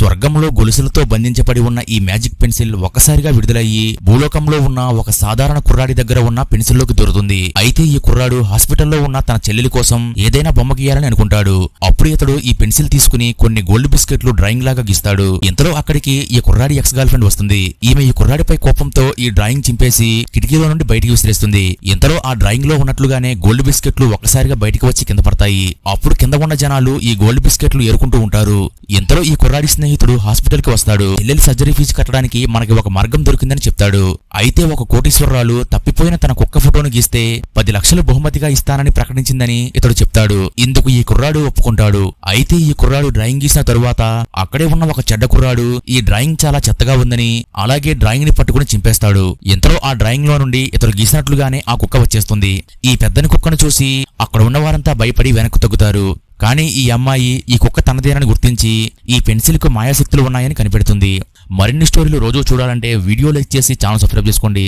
స్వర్గంలో గొలుసులతో బంధించబడి ఉన్న ఈ మ్యాజిక్ పెన్సిల్ ఒక్కసారిగా విడుదలయ్యి భూలోకంలో ఉన్న ఒక సాధారణ కుర్రాడి దగ్గర ఉన్న పెన్సిల్లోకి దొరుకుతుంది. అయితే ఈ కుర్రాడు హాస్పిటల్లో ఉన్న తన చెల్లెలి కోసం ఏదైనా బొమ్మ గీయాలని అనుకుంటాడు. అప్పుడు ఇతడు ఈ పెన్సిల్ తీసుకుని కొన్ని గోల్డ్ బిస్కెట్లు డ్రాయింగ్ లాగా గీస్తాడు. ఇంతలో అక్కడికి ఈ కుర్రాడి ఎక్స్ గర్ల్ ఫ్రెండ్ వస్తుంది. ఈమె ఈ కుర్రాడిపై కోపంతో ఈ డ్రాయింగ్ చింపేసి కిటికీలో నుండి బయటికి విసిరేస్తుంది. ఇంతలో ఆ డ్రాయింగ్లో ఉన్నట్లుగానే గోల్డ్ బిస్కెట్లు ఒక్కసారిగా బయటికి వచ్చి కింద పడతాయి. అప్పుడు కింద ఉన్న జనాలు ఈ గోల్డ్ బిస్కెట్లు ఏరుకుంటూ ఉంటారు. ఇంతలో ఈ కుర్రాడి స్నేహితుడు హాస్పిటల్కి వస్తాడు. చెల్లెలి సర్జరీ ఫీజు కట్టడానికి మనకి ఒక మార్గం దొరికిందని చెప్తాడు. అయితే ఒక కోటీశ్వరరాలు తప్పిపోయిన తన కుక్క ఫోటోను గీస్తే పది లక్షలు బహుమతిగా ఇస్తానని ప్రకటించిందని ఇతడు చెప్తాడు. ఇందుకు ఈ కుర్రాడు ఒప్పుకుంటాడు. అయితే ఈ కుర్రాడు డ్రాయింగ్ గీసిన తరువాత అక్కడే ఉన్న ఒక చెడ్డ కుర్రాడు ఈ డ్రాయింగ్ చాలా చెత్తగా ఉందని అలాగే డ్రాయింగ్ని పట్టుకుని చింపేస్తాడు. ఇంతలో ఆ డ్రాయింగ్లో నుండి ఇతడు గీసినట్లుగానే ఆ కుక్క వచ్చేస్తుంది. ఈ పెద్దని కుక్కను చూసి అక్కడ ఉన్న వారంతా భయపడి వెనక్కు తగ్గుతారు. కానీ ఈ అమ్మాయి ఈ కుక్క తనదేనని గుర్తించి ఈ పెన్సిల్కు మాయాశక్తులు ఉన్నాయని కనిపెడుతుంది. మరిన్ని స్టోరీలు రోజు చూడాలంటే వీడియో లైక్ చేసి ఛానల్ సబ్స్క్రైబ్ చేసుకోండి.